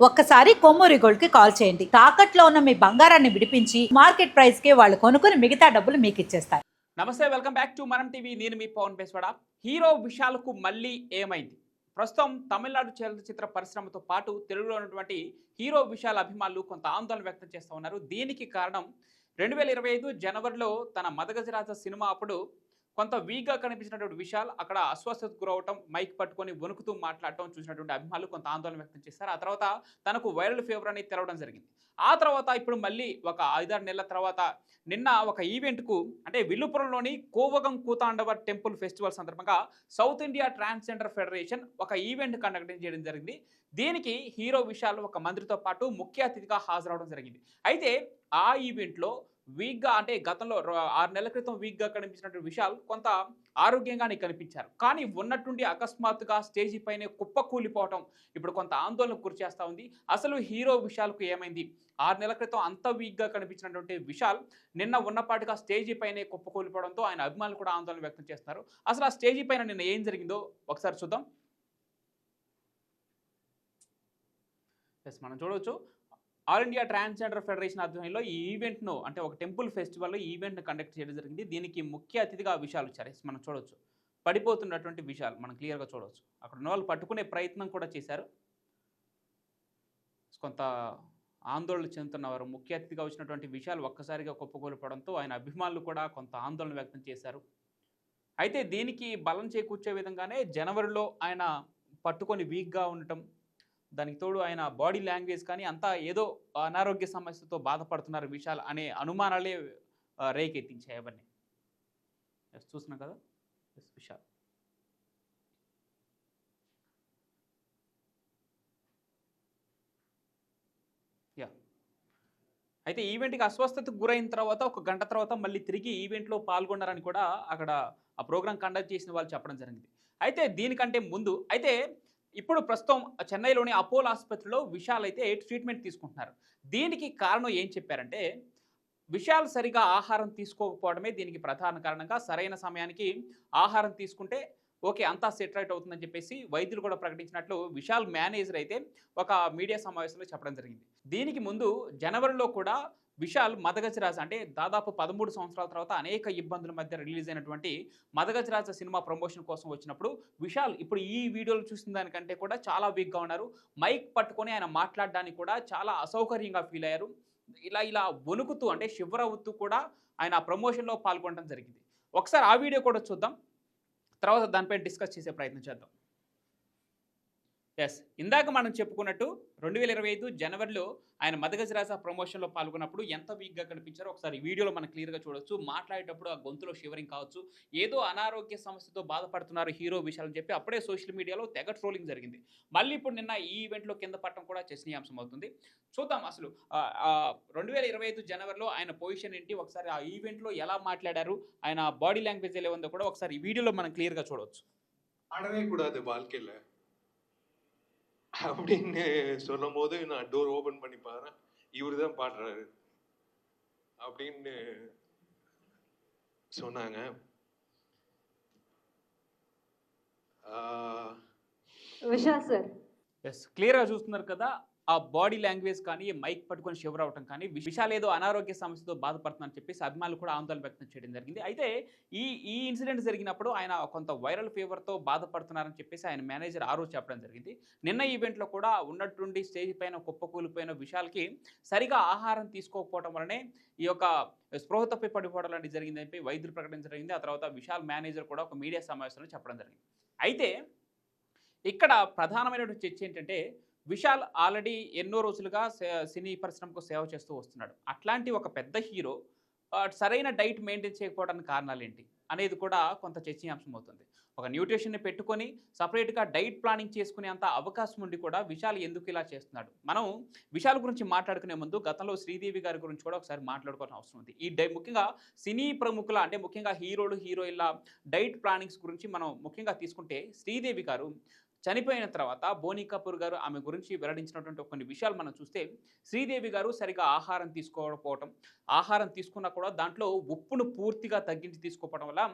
ఒక్కసారి కొమ్మూరి గోల్డ్కి కాల్ చేయండి. తాకట్లో ఉన్న మీ బంగారాన్ని విడిపించి మార్కెట్ ప్రైస్కి వాళ్ళు కొనుక్కుని మిగతా డబ్బులు మీకు ఇచ్చేస్తారు. నమస్తే welcome back to Manam TV. నేను మీ పవన్ పేస్వాడ హీరో విశాల్కు మళ్ళీ ఏమైంది? ప్రస్తుతం తమిళనాడు చలనచిత్ర పరిశ్రమతో పాటు తెలుగులో ఉన్నటువంటి హీరో విశాల్ అభిమానులు కొంత ఆందోళన వ్యక్తం చేస్తూ ఉన్నారు. దీనికి కారణం రెండు వేల ఇరవై ఐదు జనవరిలో తన మదగజరాజ సినిమా అప్పుడు కొంత వీక్గా కనిపించినటువంటి విశాల్ అక్కడ అస్వస్థతకు గురవటం మైక్ పట్టుకొని వణుకుతూ మాట్లాడటం చూసినటువంటి అభిమానులు కొంత ఆందోళన వ్యక్తం చేశారు. ఆ తర్వాత తనకు వైరల్ ఫీవర్ అనేది తెలవడం జరిగింది. ఆ తర్వాత ఇప్పుడు మళ్ళీ ఒక ఐదారు నెలల తర్వాత నిన్న ఒక ఈవెంట్కు అంటే విల్లుపురంలోని కోవగం కూతాండవ టెంపుల్ ఫెస్టివల్ సందర్భంగా సౌత్ ఇండియా ట్రాన్స్జెండర్ ఫెడరేషన్ ఒక ఈవెంట్ కండక్ట్ చేయడం జరిగింది. దీనికి హీరో విశాల్ ఒక మంత్రితో పాటు ముఖ్య అతిథిగా హాజరవడం జరిగింది. అయితే ఆ ఈవెంట్లో వీక్గా అంటే గతంలో ఆరు నెలల క్రితం వీక్గా కనిపించినటువంటి విశాల్ కొంత ఆరోగ్యంగానే కనిపించారు. కానీ ఉన్నట్టుండి అకస్మాత్తుగా స్టేజీ పైనే కుప్ప కూలిపోవటం ఇప్పుడు కొంత ఆందోళనకు గురిచేస్తూ ఉంది. అసలు హీరో విశాల్కు ఏమైంది? ఆరు నెలల క్రితం అంత వీక్గా కనిపించినటువంటి విశాల్ నిన్న ఉన్నపాటిగా స్టేజీ పైనే కుప్పకూలిపోవడంతో ఆయన అభిమానులు కూడా ఆందోళన వ్యక్తం చేస్తున్నారు. అసలు ఆ స్టేజీ పైన నిన్న ఏం జరిగిందో ఒకసారి చూద్దాం. ఎస్ మనం చూడవచ్చు. ఆల్ ఇండియా ట్రాన్స్జెండర్ ఫెడరేషన్ ఆధ్వర్యంలో ఈ ఈవెంట్ను అంటే ఒక టెంపుల్ ఫెస్టివల్లో ఈ ఈవెంట్ను కండక్ట్ చేయడం జరిగింది. దీనికి ముఖ్య అతిథిగా విషయాలు వచ్చారు మనం చూడవచ్చు పడిపోతున్నటువంటి విషయాలు మనం క్లియర్గా చూడవచ్చు అక్కడ ఉన్న వాళ్ళు పట్టుకునే ప్రయత్నం కూడా చేశారు. కొంత ఆందోళన చెందుతున్నవారు ముఖ్య అతిథిగా వచ్చినటువంటి విషయాలు ఒక్కసారిగా కుప్పకూలిపోవడంతో ఆయన అభిమానులు కూడా కొంత ఆందోళన వ్యక్తం చేశారు. అయితే దీనికి బలం చేకూర్చే విధంగానే జనవరిలో ఆయన పట్టుకొని వీక్గా ఉండటం దానికి తోడు ఆయన బాడీ లాంగ్వేజ్ కానీ అంతా ఏదో అనారోగ్య సమస్యతో బాధపడుతున్నారు విశాల్ అనే అనుమానాలే రేకెత్తించాయి అవన్నీ Yes, చూస్తున్నాం కదా? Yes, విశాల్. యా అయితే ఈవెంట్కి అస్వస్థతకు గురైన తర్వాత ఒక గంట తర్వాత మళ్ళీ తిరిగి ఈవెంట్లో పాల్గొన్నారని కూడా అక్కడ ఆ ప్రోగ్రాం కండక్ట్ చేసిన వాళ్ళు చెప్పడం జరిగింది. అయితే దీనికంటే ముందు అయితే ఇప్పుడు ప్రస్తుతం చెన్నైలోని అపోలో ఆసుపత్రిలో విశాల్ అయితే ట్రీట్మెంట్ తీసుకుంటున్నారు. దీనికి కారణం ఏం చెప్పారంటే విశాల్ సరిగా ఆహారం తీసుకోకపోవడమే దీనికి ప్రధాన కారణంగా సరైన సమయానికి ఆహారం తీసుకుంటే ఓకే అంతా సెటరైట్ అవుతుందని చెప్పేసి వైద్యులు కూడా ప్రకటించినట్లు విశాల్ మేనేజర్ అయితే ఒక మీడియా సమావేశంలో చెప్పడం జరిగింది. దీనికి ముందు జనవరిలో కూడా విశాల్ మదగజరాజ అంటే దాదాపు పదమూడు సంవత్సరాల తర్వాత అనేక ఇబ్బందుల మధ్య రిలీజ్ అయినటువంటి మదగజరాజ సినిమా ప్రమోషన్ కోసం వచ్చినప్పుడు విశాల్ ఇప్పుడు ఈ వీడియోలు చూసిన దానికంటే కూడా చాలా వీక్గా ఉన్నారు. మైక్ పట్టుకొని ఆయన మాట్లాడడానికి కూడా చాలా అసౌకర్యంగా ఫీల్ అయ్యారు. ఇలా ఇలా వణుకుతూ అంటే శివరవుతూ కూడా ఆయన ఆ ప్రమోషన్లో పాల్గొనడం జరిగింది. ఒకసారి ఆ వీడియో కూడా చూద్దాం. తర్వాత దానిపై డిస్కస్ చేసే ప్రయత్నం చేద్దాం. ఎస్ ఇందాక మనం చెప్పుకున్నట్టు రెండు వేల ఇరవై ఐదు జనవరిలో ఆయన మదగజరాజ ప్రమోషన్లో పాల్గొన్నప్పుడు ఎంత వీక్గా కనిపించారో ఒకసారి వీడియోలో మనం క్లియర్గా చూడొచ్చు. మాట్లాడేటప్పుడు ఆ గొంతులో షివరింగ్ కావచ్చు. ఏదో అనారోగ్య సమస్యతో బాధపడుతున్నారు హీరో విషయాలు చెప్పి అప్పుడే సోషల్ మీడియాలో తెగ ట్రోలింగ్ జరిగింది. మళ్ళీ ఇప్పుడు నిన్న ఈ ఈవెంట్లో కింద పట్టడం కూడా చర్చనీయాంశం అవుతుంది. చూద్దాం అసలు. రెండు వేల ఇరవై ఐదు జనవరిలో ఆయన పొజిషన్ ఏంటి? ఒకసారి ఆ ఈవెంట్లో ఎలా మాట్లాడారు? ఆయన బాడీ లాంగ్వేజ్ ఎలా ఉందో కూడా ఒకసారి వీడియోలో మనం క్లియర్గా చూడవచ్చు அப்படின்னு சொல்லும் போது நான் டோர் ஓபன் பண்ணி பாறேன் இவரு தான் பாடுறாரு அப்படின்னு சொன்னாங்க ஆஹ் విశాల్ సార్ ఎస్ క్లియర్గా చూస్తున్నారు కదా ఆ బాడీ లాంగ్వేజ్ కానీ మైక్ పట్టుకొని షివర్ అవటం కానీ విశాల్ ఏదో అనారోగ్య సమస్యతో బాధపడుతుందని చెప్పేసి అభిమానులు కూడా ఆందోళన వ్యక్తం చేయడం జరిగింది. అయితే ఈ ఈ ఇన్సిడెంట్ జరిగినప్పుడు ఆయన కొంత వైరల్ ఫీవర్తో బాధపడుతున్నారని చెప్పేసి ఆయన మేనేజర్ ఆ రోజు చెప్పడం జరిగింది. నిన్న ఈవెంట్లో కూడా ఉన్నట్టుండి స్టేజ్ పైన కుప్పకూలిపోయిన విశాల్కి సరిగా ఆహారం తీసుకోకపోవడం వలనే ఈ యొక్క స్పృహ తప్పి పడిపోవడం లాంటివి జరిగిందని చెప్పి వైద్యులు ప్రకటించడం జరిగింది. ఆ తర్వాత విశాల్ మేనేజర్ కూడా ఒక మీడియా సమావేశంలో చెప్పడం జరిగింది. అయితే ఇక్కడ ప్రధానమైనటువంటి చర్చ ఏంటంటే విశాల్ ఆల్రెడీ ఎన్నో రోజులుగా సినీ పరిశ్రమకు సేవ చేస్తూ వస్తున్నాడు. అట్లాంటి ఒక పెద్ద హీరో సరైన డైట్ మెయింటైన్ చేయకపోవడానికి కారణాలు ఏంటి అనేది కూడా కొంత చర్చనీయాంశం అవుతుంది ఒక న్యూట్రిషన్ని పెట్టుకొని సపరేట్గా డైట్ ప్లానింగ్ చేసుకునే అంత అవకాశం ఉండి కూడా విశాల్ ఎందుకు ఇలా చేస్తున్నాడు? మనం విశాల్ గురించి మాట్లాడుకునే ముందు గతంలో శ్రీదేవి గారి గురించి కూడా ఒకసారి మాట్లాడుకోవాల్సిన అవసరం ఉంది. ఈ డై ముఖ్యంగా సినీ ప్రముఖుల అంటే ముఖ్యంగా హీరోలు హీరోయిన్ల డైట్ ప్లానింగ్స్ గురించి మనం ముఖ్యంగా తీసుకుంటే శ్రీదేవి గారు చనిపోయిన తర్వాత బోని కపూర్ గారు ఆమె గురించి వెల్లడించినటువంటి కొన్ని విషయాలు మనం చూస్తే శ్రీదేవి గారు సరిగా ఆహారం తీసుకోకపోవడం ఆహారం తీసుకున్నా కూడా దాంట్లో ఉప్పును పూర్తిగా తగ్గించి తీసుకోవడం వల్ల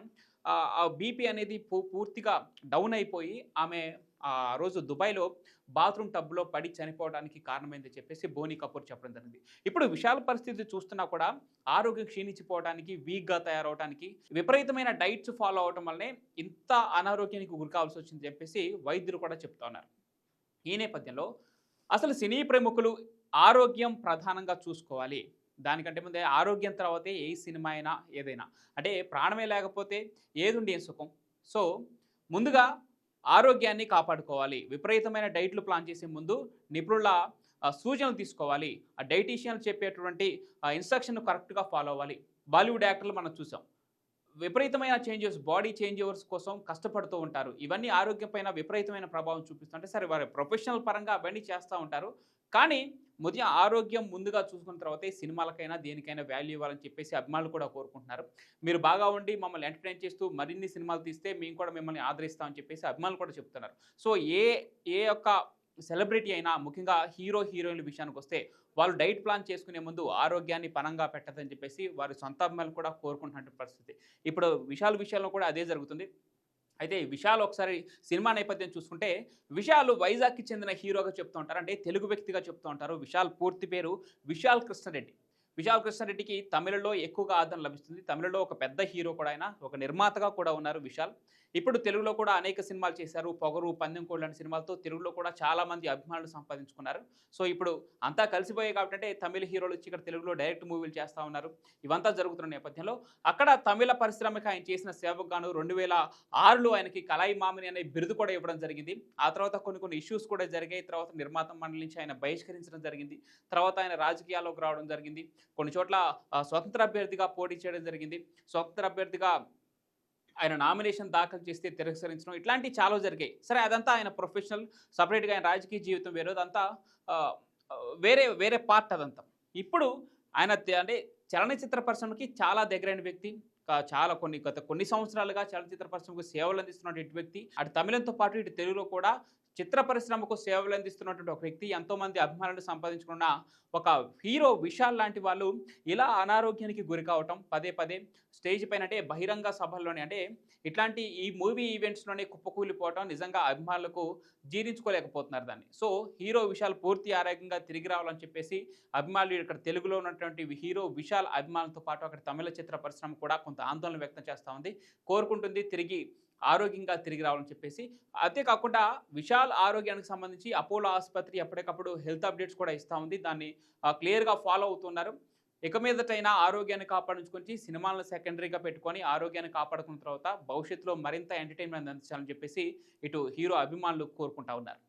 ఆ బీపీ అనేది పూ- పూర్తిగా డౌన్ అయిపోయి ఆమె ఆ రోజు దుబాయ్లో బాత్రూమ్ టబ్లో పడి చనిపోవడానికి కారణమైందని చెప్పేసి బోనీ కపూర్ చెప్పడం జరిగింది. ఇప్పుడు విశాల పరిస్థితి చూస్తున్నా కూడా ఆరోగ్యం క్షీణించిపోవడానికి వీక్గా తయారవడానికి విపరీతమైన డైట్స్ ఫాలో అవడం వల్లనే ఇంత అనారోగ్యానికి గురి కావాల్సి వచ్చిందని చెప్పేసి వైద్యులు కూడా చెప్తున్నారు ఈ నేపథ్యంలో అసలు సినీ ప్రముఖులు ఆరోగ్యం ప్రధానంగా చూసుకోవాలి. దానికంటే ముందే ఆరోగ్యం తర్వాతే ఏ సినిమా అయినా ఏదైనా. అంటే ప్రాణమే లేకపోతే ఏదుండి ఏం సుఖం? సో ముందుగా ఆరోగ్యాన్ని కాపాడుకోవాలి. విపరీతమైన డైట్లు ప్లాన్ చేసే ముందు నిపుణుల సూచనలు తీసుకోవాలి. ఆ డైటీషియన్లు చెప్పేటువంటి ఇన్స్ట్రక్షన్ కరెక్ట్గా ఫాలో అవ్వాలి. బాలీవుడ్ యాక్టర్లు మనం చూసాం. విపరీతమైన చేంజెస్ బాడీ చేంజెస్ కోసం కష్టపడుతూ ఉంటారు. ఇవన్నీ ఆరోగ్యం పైన విపరీతమైన ప్రభావం చూపిస్తుంటే సరే వారి ప్రొఫెషనల్ పరంగా అవన్నీ చేస్తూ ఉంటారు. కానీ ఉదయం ఆరోగ్యం ముందుగా చూసుకున్న తర్వాత సినిమాలకైనా దేనికైనా వాల్యూ ఇవ్వాలని చెప్పేసి అభిమానులు కూడా కోరుకుంటున్నారు. మీరు బాగా ఉండి మమ్మల్ని ఎంటర్టైన్ చేస్తూ మరిన్ని సినిమాలు తీస్తే మేము కూడా మిమ్మల్ని ఆదరిస్తామని చెప్పేసి అభిమానులు కూడా చెప్తున్నారు. సో ఏ ఏ యొక్క సెలబ్రిటీ అయినా ముఖ్యంగా హీరో హీరోయిన్ల విషయానికి వస్తే వాళ్ళు డైట్ ప్లాన్ చేసుకునే ముందు ఆరోగ్యాన్ని పనంగా పెట్టదని చెప్పేసి వారి సొంత అభిమానులు కూడా కోరుకుంటున్న పరిస్థితి. ఇప్పుడు విశాల విషయంలో కూడా అదే జరుగుతుంది. అయితే విశాల్ ఒకసారి సినిమా నేపథ్యం చూసుకుంటే విశాల్ వైజాగ్కి చెందిన హీరోగా చెప్తూ ఉంటారు. అంటే తెలుగు వ్యక్తిగా చెప్తూ ఉంటారు. విశాల్ పూర్తి పేరు విశాల్ కృష్ణారెడ్డి. విశాల్ కృష్ణారెడ్డికి తమిళలో ఎక్కువగా ఆదరణ లభిస్తుంది. తమిళలో ఒక పెద్ద హీరో కూడా ఆయన ఒక నిర్మాతగా కూడా ఉన్నారు విశాల్. ఇప్పుడు తెలుగులో కూడా అనేక సినిమాలు చేశారు. పొగరు పందెం కోళ్ళు లాంటి సినిమాలతో తెలుగులో కూడా చాలామంది అభిమానులు సంపాదించుకున్నారు. సో ఇప్పుడు అంతా కలిసిపోయాయి కాబట్టి అంటే తమిళ హీరోలు వచ్చి ఇక్కడ తెలుగులో డైరెక్ట్ మూవీలు చేస్తూ ఉన్నారు. ఇవంతా జరుగుతున్న నేపథ్యంలో అక్కడ తమిళ పరిశ్రమకి ఆయన చేసిన సేవకు గాను రెండు వేల ఆరులో ఆయనకి కలాయి మామిని అనే బిరుదు కూడా ఇవ్వడం జరిగింది. ఆ తర్వాత కొన్ని కొన్ని ఇష్యూస్ కూడా జరిగాయి. తర్వాత నిర్మాత మండలి నుంచి ఆయన బహిష్కరించడం జరిగింది. తర్వాత ఆయన రాజకీయాల్లోకి రావడం జరిగింది. కొన్ని చోట్ల స్వతంత్ర అభ్యర్థిగా పోటీ చేయడం జరిగింది. స్వతంత్ర అభ్యర్థిగా ఆయన నామినేషన్ దాఖలు చేస్తే తిరస్కరించడం ఇట్లాంటివి చాలా జరిగాయి. సరే అదంతా ఆయన ప్రొఫెషనల్ సపరేట్గా ఆయన రాజకీయ జీవితం వేరు అదంతా వేరే వేరే పార్ట్ అదంతా. ఇప్పుడు ఆయన అంటే చలనచిత్ర పరిశ్రమకి చాలా దగ్గరైన వ్యక్తి చాలా కొన్ని గత కొన్ని సంవత్సరాలుగా చలనచిత్ర పరిశ్రమకు సేవలు అందిస్తున్నటువంటి వ్యక్తి అటు తమిళంతో పాటు ఇటు తెలుగులో కూడా చిత్ర పరిశ్రమకు సేవలు అందిస్తున్నటువంటి ఒక వ్యక్తి ఎంతోమంది అభిమానులు సంపాదించుకున్న ఒక హీరో విశాల్ లాంటి వాళ్ళు ఇలా అనారోగ్యానికి గురి కావటం పదే పదే స్టేజ్ పైన అంటే బహిరంగ సభల్లోనే అంటే ఇట్లాంటి ఈ మూవీ ఈవెంట్స్లోనే కుప్పకూలిపోవటం నిజంగా అభిమానులకు జీర్ణించుకోలేకపోతున్నారు దాన్ని. సో హీరో విశాల్ పూర్తి ఆరోగ్యంగా తిరిగి రావాలని చెప్పేసి అభిమానులు ఇక్కడ తెలుగులో ఉన్నటువంటి హీరో విశాల్ అభిమానులతో పాటు అక్కడ తమిళ చిత్ర పరిశ్రమ కూడా కొంత ఆందోళన వ్యక్తం చేస్తూ ఉంది. కోరుకుంటుంది తిరిగి ఆరోగ్యంగా తిరిగి రావాలని చెప్పేసి అంతేకాకుండా విశాల్ ఆరోగ్యానికి సంబంధించి అపోలో ఆసుపత్రి ఎప్పటికప్పుడు హెల్త్ అప్డేట్స్ కూడా ఇస్తూ ఉంది. దాన్ని క్లియర్గా ఫాలో అవుతున్నారు. ఇక మీదటైనా ఆరోగ్యాన్ని కాపాడించుకొని సినిమాలను సెకండరీగా పెట్టుకొని ఆరోగ్యాన్ని కాపాడుకున్న తర్వాత భవిష్యత్తులో మరింత ఎంటర్టైన్మెంట్ అందించాలని చెప్పేసి ఇటు హీరో అభిమానులు కోరుకుంటా ఉన్నారు.